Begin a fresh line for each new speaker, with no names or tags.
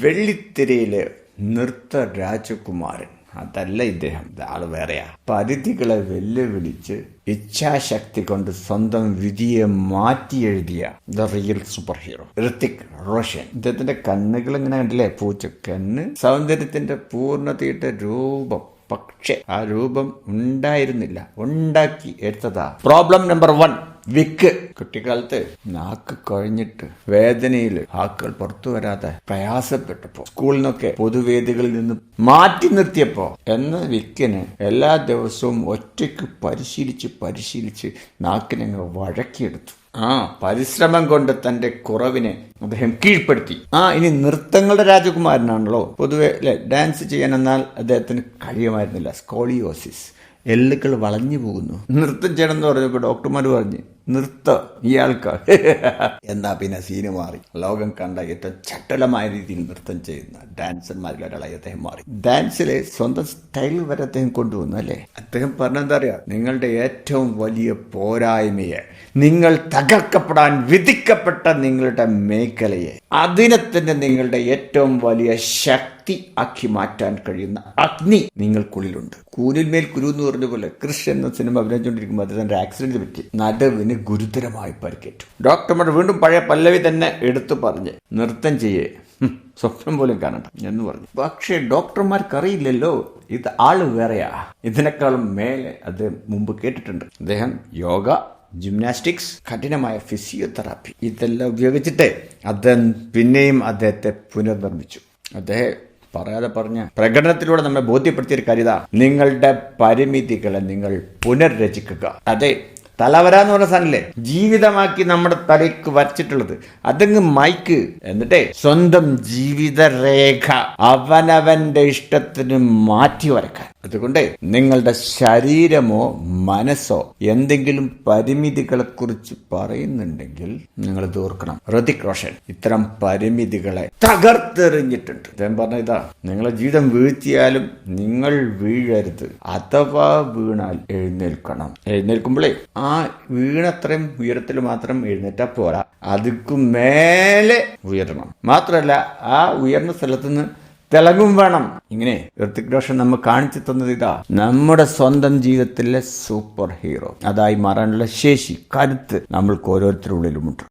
വെള്ളിത്തിരയിലെ നൃത്ത രാജകുമാരൻ. അതല്ല ഇദ്ദേഹം. ആൾ വേറെയാ. പരിധികളെ വെല്ലുവിളിച്ച് ഇച്ഛാശക്തി കൊണ്ട് സ്വന്തം വിധിയെ മാറ്റി എഴുതിയ the real super hero Hrithik Roshan. ഇദ്ദേഹത്തിന്റെ കണ്ണുകൾ ഇങ്ങനെ കണ്ടില്ലേ? പൂച്ച കണ്ണ്. സൗന്ദര്യത്തിന്റെ പൂർണതയുടെ രൂപം. പക്ഷെ ആ രൂപം ഉണ്ടായിരുന്നില്ല. ഉണ്ടാക്കി എടുത്തതാ. പ്രോബ്ലം നമ്പർ വൺ വിക്ക്. കുട്ടിക്കാലത്ത് നാക്ക് കഴിഞ്ഞിട്ട് വേദനയിൽ ആക്കൾ പുറത്തു വരാതെ പ്രയാസപ്പെട്ടപ്പോ സ്കൂളിൽ നിന്നൊക്കെ പൊതുവേദികളിൽ നിന്ന് മാറ്റി നിർത്തിയപ്പോ എന്ന വിക്കിന് എല്ലാ ദിവസവും ഒറ്റയ്ക്ക് പരിശീലിച്ച് പരിശീലിച്ച് നാക്കിനങ്ങ് വഴക്കിയെടുത്തു. ആ പരിശ്രമം കൊണ്ട് തന്റെ കുറവിനെ അദ്ദേഹം കീഴ്പ്പെടുത്തി. ആ ഇനി നൃത്തങ്ങളുടെ രാജകുമാരനാണല്ലോ. പൊതുവെ അല്ലെ ഡാൻസ് ചെയ്യാൻ എന്നാൽ അദ്ദേഹത്തിന് കഴിയുമായിരുന്നില്ല. സ്കോളിയോസിസ്. എല്ലുകൾ വളഞ്ഞു പോകുന്നു. നൃത്തം ചെയ്യണം എന്ന് പറഞ്ഞപ്പോൾ ഡോക്ടർമാർ പറഞ്ഞു നൃത്ത ഇയാൾക്ക്. എന്നാ പിന്നെ സീന് മാറി. ലോകം കണ്ട ഏറ്റവും ചട്ടലമായ രീതിയിൽ നൃത്തം ചെയ്യുന്ന ഡാൻസർമാരിൽ ഒരാളായി അദ്ദേഹം മാറി. ഡാൻസിലെ സ്വന്തം സ്റ്റൈൽ വരെ അദ്ദേഹം കൊണ്ടുവന്നു അല്ലേ? അദ്ദേഹം പറഞ്ഞെന്താ അറിയാ? നിങ്ങളുടെ ഏറ്റവും വലിയ പോരായ്മയെ നിങ്ങൾ തകർക്കപ്പെടാൻ വിധിക്കപ്പെട്ട നിങ്ങളുടെ മേഖലയെ അതിനെ തന്നെ നിങ്ങളുടെ ഏറ്റവും വലിയ ശക്തി ആക്കി മാറ്റാൻ കഴിയുന്ന അഗ്നി നിങ്ങൾക്കുള്ളിലുണ്ട്. കൂനിന്മേൽ കുരു എന്ന് പറഞ്ഞ പോലെ കൃഷ് എന്ന സിനിമ അഭിനയിച്ചുകൊണ്ടിരിക്കുമ്പോൾ അദ്ദേഹത്തിന്റെ ആക്സിഡന്റ് പറ്റി. നടുവിന് ഗുരുതരമായി പരിക്കേറ്റു. ഡോക്ടർമാർ വീണ്ടും പഴയ പല്ലവി തന്നെ എടുത്തു പറഞ്ഞ് നൃത്തം ചെയ്യേ. സ്വപ്നം പോലും കാണണ്ട എന്ന് പറഞ്ഞു. പക്ഷേ ഡോക്ടർമാർക്ക് അറിയില്ലല്ലോ ഇത് ആൾ വേറെയാ. ഇതിനേക്കാളും മേലെ അദ്ദേഹം മുമ്പ് കേട്ടിട്ടുണ്ട്. അദ്ദേഹം യോഗ ജിംനാസ്റ്റിക്സ് കഠിനമായ ഫിസിയോതെറാപ്പി. ഇതെല്ലാം ഉപയോഗിച്ചിട്ട് അദ്ദേഹം പിന്നെയും അദ്ദേഹത്തെ പുനർനിർമ്മിച്ചു. അദ്ദേഹം പറയാതെ പറഞ്ഞ പ്രകടനത്തിലൂടെ നമ്മെ ബോധ്യപ്പെടുത്തിയ കാര്യത നിങ്ങളുടെ പരിമിതികളെ നിങ്ങൾ പുനർരചിക്കുക. അതെ തലവര എന്ന് പറഞ്ഞ സാധനല്ലേ? ജീവിതമാക്കി നമ്മുടെ തലയ്ക്ക് വരച്ചിട്ടുള്ളത്. അതങ്ങ് മൈക്ക്. എന്നിട്ടേ സ്വന്തം ജീവിതരേഖ അവനവന്റെ ഇഷ്ടത്തിന് മാറ്റി വരക്കാൻ അതുകൊണ്ട് നിങ്ങളുടെ ശരീരമോ മനസ്സോ എന്തെങ്കിലും പരിമിതികളെ കുറിച്ച് പറയുന്നുണ്ടെങ്കിൽ നിങ്ങൾ തീർക്കണം ഋതിക് റോഷൻ ഇത്തരം പരിമിതികളെ തകർത്തെറിഞ്ഞിട്ടുണ്ട്. അദ്ദേഹം പറഞ്ഞ ഇതാ നിങ്ങളെ ജീവിതം വീഴ്ത്തിയാലും നിങ്ങൾ വീഴരുത്. അഥവാ വീണാൽ എഴുന്നേൽക്കണം. എഴുന്നേൽക്കുമ്പോഴേ ആ വീണത്രയും ഉയരത്തിൽ മാത്രം എഴുന്നേറ്റാ പോരാ. അതിക്കു മേലെ ഉയരണം. മാത്രമല്ല ആ ഉയർന്ന സ്ഥലത്തുനിന്ന് തിളങ്ങും വേണം. ഇങ്ങനെ ഋത്തിക് റോഷൻ നമ്മൾ കാണിച്ചു തന്നത് ഇതാ. നമ്മുടെ സ്വന്തം ജീവിതത്തിലെ സൂപ്പർ ഹീറോ. അതായി മാറാനുള്ള ശേഷി കരുത്ത് നമ്മൾക്ക് ഓരോരുത്തരുടെ ഉള്ളിലുമുണ്ട്.